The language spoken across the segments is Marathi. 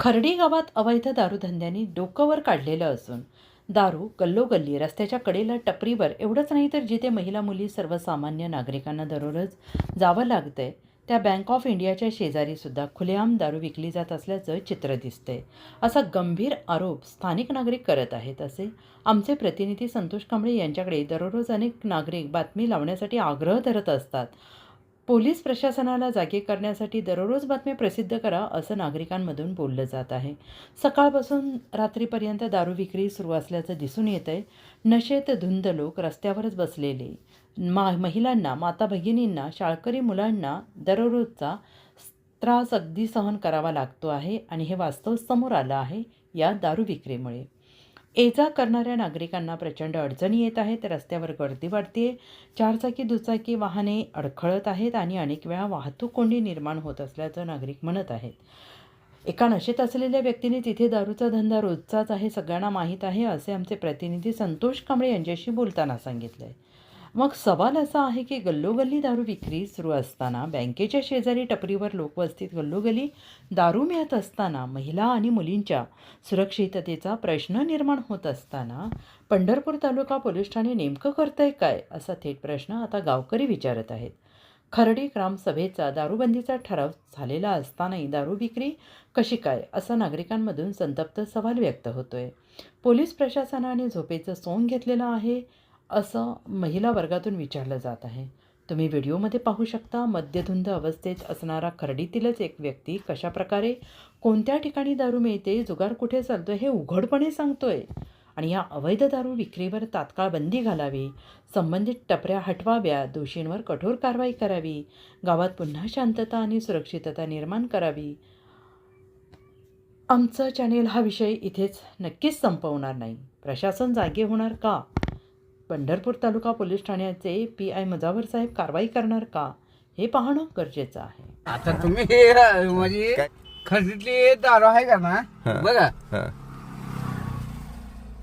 खर्डी गावात अवैध दारूधंद्यांनी डोकंवर काढलेलं असून दारू गल्लोगल्ली रस्त्याच्या कडेला टपरीवर एवढंच नाही तर जिथे महिला मुली सर्वसामान्य नागरिकांना दररोज जावं लागतंय त्या बँक ऑफ इंडियाच्या शेजारीसुद्धा खुलेआम दारू विकली जात असल्याचं चित्र दिसतंय. असा गंभीर आरोप स्थानिक नागरिक करत आहेत असे आमचे प्रतिनिधी संतोष कांबळे यांच्याकडे दररोज अनेक नागरिक बातमी लावण्यासाठी आग्रह धरत असतात. पोलीस प्रशासनाला जागे करण्यासाठी दररोज बातम्या प्रसिद्ध करा असं नागरिकांमधून बोललं जात आहे. सकाळपासून रात्रीपर्यंत दारू विक्री सुरू असल्याचं दिसून येत आहे नशेत धुंद लोक रस्त्यावरच बसलेले. मा महिलांना माता भगिनींना शाळकरी मुलांना दररोजचा त्रास अगदी सहन करावा लागतो आहे आणि हे वास्तव समोर आलं आहे या दारू विक्रीमुळे. ये जा करणाऱ्या नागरिकांना प्रचंड अडचणी येत आहेत. रस्त्यावर गर्दी वाढते चारचाकी दुचाकी वाहने अडखळत आहेत आणि अनेक वेळा वाहतूक कोंडी निर्माण होत असल्याचं नागरिक म्हणत आहेत. एका नशेत असलेल्या व्यक्तीने तिथे दारूचा धंदा रोजचाच आहे सगळ्यांना माहीत आहे असे आमचे प्रतिनिधी संतोष कांबळे यांच्याशी बोलताना सांगितलं आहे मग सवाल असा आहे की गल्लोगल्ली दारू विक्री सुरू असताना बँकेच्या शेजारी टपरीवर लोकवस्तीत गल्लोगल्ली दारू मिळत असताना महिला आणि मुलींच्या सुरक्षिततेचा प्रश्न निर्माण होत असताना पंढरपूर तालुका पोलीस ठाणे नेमकं करतंय काय असा थेट प्रश्न आता गावकरी विचारत आहेत. खरडी ग्रामसभेचा दारूबंदीचा ठराव झालेला असतानाही दारू विक्री कशी काय असा नागरिकांमधून संतप्त सवाल व्यक्त होतोय. पोलीस प्रशासनाने झोपेचं सोंग घेतलेलं आहे. असं महिला वर्गातून विचारलं जात आहे. तुम्ही व्हिडिओमध्ये पाहू शकता मद्यधुंद अवस्थेत असणारा खर्डीतीलच एक व्यक्ती कशाप्रकारे कोणत्या ठिकाणी दारू मिळते जुगार कुठे चालतो हे उघडपणे सांगतोय. आणि या अवैध दारू विक्रीवर तात्काळ बंदी घालावी संबंधित टपऱ्या हटवाव्या दोषींवर कठोर कारवाई करावी गावात पुन्हा शांतता आणि सुरक्षितता निर्माण करावी. आमचं चॅनेल हा विषय इथेच नक्कीच संपवणार नाही. प्रशासन जागे होणार का? पंढरपूर तालुका पोलीस ठाण्याचे पी आय मुजावर साहेब कारवाई करणार का? हे पाहणं गरजेचं आहे. आता तुम्ही हे म्हणजे खरेदीतली दारू आहे का ना? बघा. हा,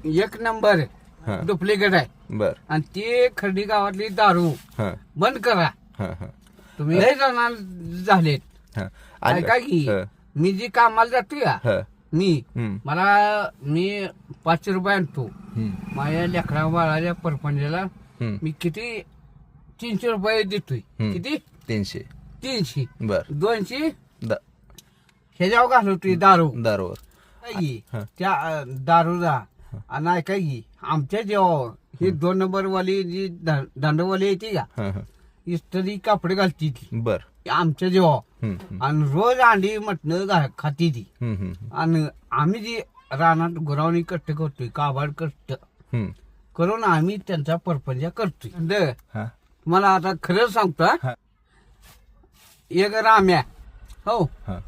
एक नंबर हा. डुप्लिकेट आहे. बर. आणि ती खरेदी गावातली दारू हा, बंद करा. हा, हा, तुम्ही लय जणांना झालेत. हा. आणि- ऐका की हा, मी जी कामाला जातो का हा, मी. हम्म, मला मी पाचशे रुपये आणतो. हम्म, माझ्या लेकरा बाळाच्या परपंचाला हम्म. मी किती? तीनशे रुपये देतोय. हम्म. किती? तीनशे. तीनशे. बर. दोनशे? दा- ह्याच्यावर घालवतोय दारू. दारोवर. काय हा. त्या अं, दारूचा आणि ऐका की आमच्या जेव्हा ही दोन नंबर वाली जी दा- दांडवाली येते का? हा, हा. इस्त्री कापडे घालती ती. बर. आमच्या जेव्हा. आणि रोज अंडी मटण खाती ती. आणि आम्ही जी रानात गुरावणी कष्ट करतोय काबाड कष्ट. करून आम्ही त्यांचा परपंच करतोय. तुम्हाला आता खरं सांगतो. एक राम्या. हो. हा.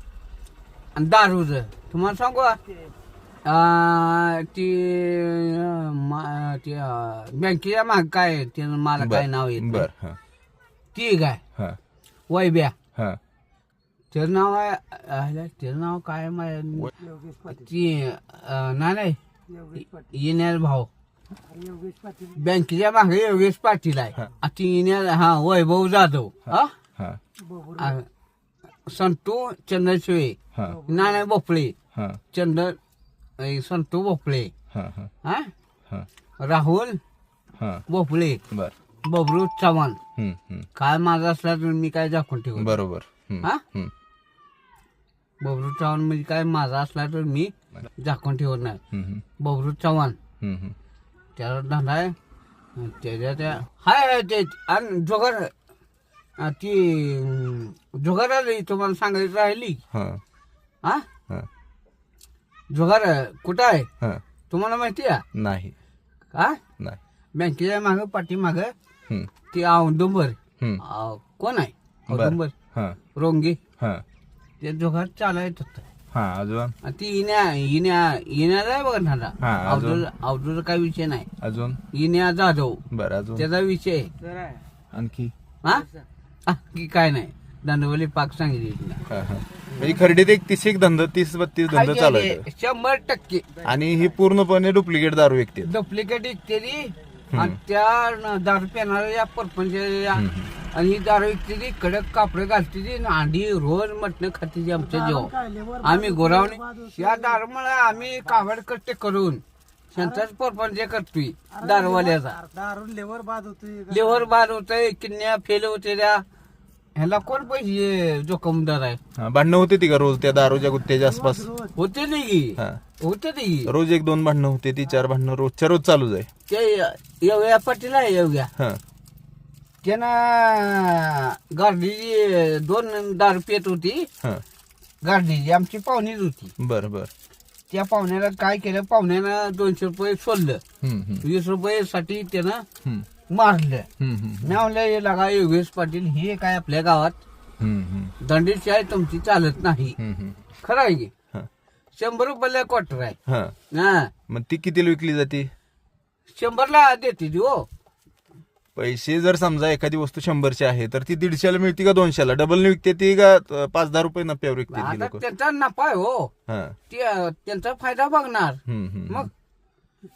आणि दारूच तुम्हाला सांगू ती बँकेच्या माग काय मला काय नाव येत बर ती काय? हा, वैब्या हा. त्याचं नाव आहे त्याचं नाव काय माय- ती अं, नाही येण्याल भाऊ. बँकेच्या मागे योगेश पाटील आहे. आ, ती हा वैभव जाधव. हा. हा, आ, संतू चंद्रशिवे हा, नाना भोपळे. हा, चंद्र ए, संतू भोपळे. हा, हा, हा? हा, राहुल हा. भोपळे. बर. बबरू चव्हाण. हम्म, हम्म. काय माझा असला तर मी काय दाखवून ठेवू बरोबर. हम्म, हा? हम्म, बबरू चव्हाण म्हणजे काय? माझा असला तर मी दाखवून ठेवत नाही. हम्म, हम्म, बबरू चव्हाण. हम्म, हम्म. त्याला धंदा आहे. त्याच्या त्या हाय हाय ते आणि जोगर. ती अं, जोगर आली तुम्हाला सांगायचं राहिली? हा, हा? हा, जोगर कुठं आहे? हा. तुम्हाला माहिती आहे? नाही. का नाही. बँकेच्या मागं पाठी मागं हम्म, ती औदुंबर कोण आहे? बर. औदुंबर हा, रोंगे. हा, ते जोगात चालायत होतं. हा, अजून? आणि ती इन्या इन्या इन्याचा आहे बघा हा? अवधूर अवधूरचा काही विषय नाही. अजून? इन्या जाधव. बर अजून? त्याचा विषय. आणखी? हा? हा, की काय नाही. दंडवली पाक सांगितली तिला. हा, हा. म्हणजे खरेडीत एक तीस एक धंदा तीस बत्तीस धंदा चालू आहे. शंभर टक्के. आणि ही पूर्णपणे डुप्लिकेट दारू विकते डुप्लिकेट इत्यादी आणि त्या दारू पिणाऱ्या परपंच आणि ही दारू विकते ती कडक कापड घालते ती आणि अंडी रोज मटण खाते ती आमच्या जेव्हा आम्ही गोरावणे या दारूमुळे आम्ही कावड कट्टे करून त्यांचाच परपंच करतोय दारूवाल्याचा. दारून लेवर बाद होतोय लेवर बार होतंय किडन्या फेल होते त्या. ह्याला कोण पैसे जोखमदार आहे? हा, भांडणं होते ती का रोज? त्या दारूच्या गुत्त्याच्या आसपास? होते नाही की? हा. होते नाही की? रोज एक दोन भांडणं होते ती चार भांडणं रोजच्या रोज चालूच आहे. ते येवया पाटील आहे येवया हा. त्यानं गार्डीची दोन दारू पेत होती. हा. गार्डीची आमची पाहुणीच होती. बर बर. त्या पाहुण्याला काय केलं? पाहुण्यानं दोनशे रुपये सोडलं. वीस रुपये साठी त्यानं मारलं. मी म्हणलं हे लागा योगेश पाटील हे काय आपल्या गावात दंडीची आहे तुमची चालत नाही. खरं आहे की. शंभर रुपयाला क्वार्टर आहे. मग ती कितीला विकली जाते? शंभरला देते हो. पैसे जर समजा एखादी वस्तू शंभरची आहे तर ती दीडशेला मिळते का दोनशेला? डबल विकते ती का पाच दहा रुपये नफ्यावर विकते ती आता लोक? त्यांचा नफा आहे हो. हा. त्यांचा फायदा बघणार. हम्म, हम्म, मग?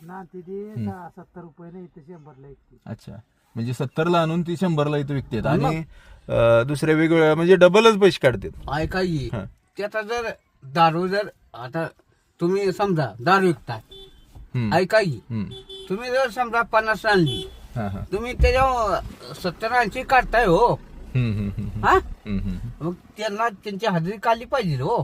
ना सत्तर रुपये नाही इथे शंभरला एक अच्छा. म्हणजे सत्तरला आणून ती शंभरला इथं विकतात. आणि अं, दुसऱ्या वेगवेगळ्या म्हणजे डबलच पैसे काढतात. ऐका की हा. ते आता जर दारू जर आता तुम्ही समजा दारू विकताय. हम्म, ऐका हम्म. तुम्ही जर समजा पन्नास आणली. तुम्ही त्याच्या सत्तर ऐंशी काढताय हो. हा? मग त्यांना त्यांची हजेरी काढली पाहिजे हो.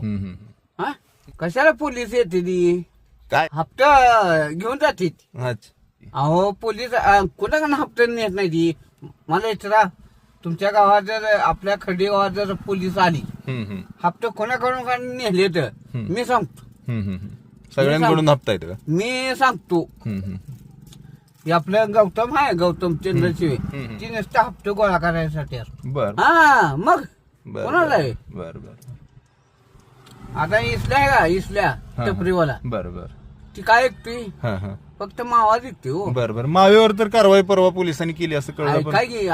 हा? कशाला पोलीस येते ती? काय? हप्ता घेऊन जाते अच्छा. अहो पोलीस कुणाकडनं हप्ते नेत नाही ती? मला विचारा. तुमच्या गावात जर आपल्या खर्डी गावात जर पोलीस आली हप्ते कोणाकडून का नेले तर. मी सांगतो. सगळ्यांकडून हप्ता येतो का? मी सांगतो. हे आपलं गौतम आहे गौतम चंद्रशिवे. हम्म. ती नुसतं हप्ते गोळा करायसाठी असतो. बर. हा मग? बर कोणाला आहे? बर बर. आता इसल्या आहे का? इसल्या हा. टपरीवाला. बर बर. ती काय ऐकते? हा हा. फक्त मावा विकते हो. बर बर. मावेवर तर कारवाई परवा पोलिसांनी केली असं कळलं पण काय की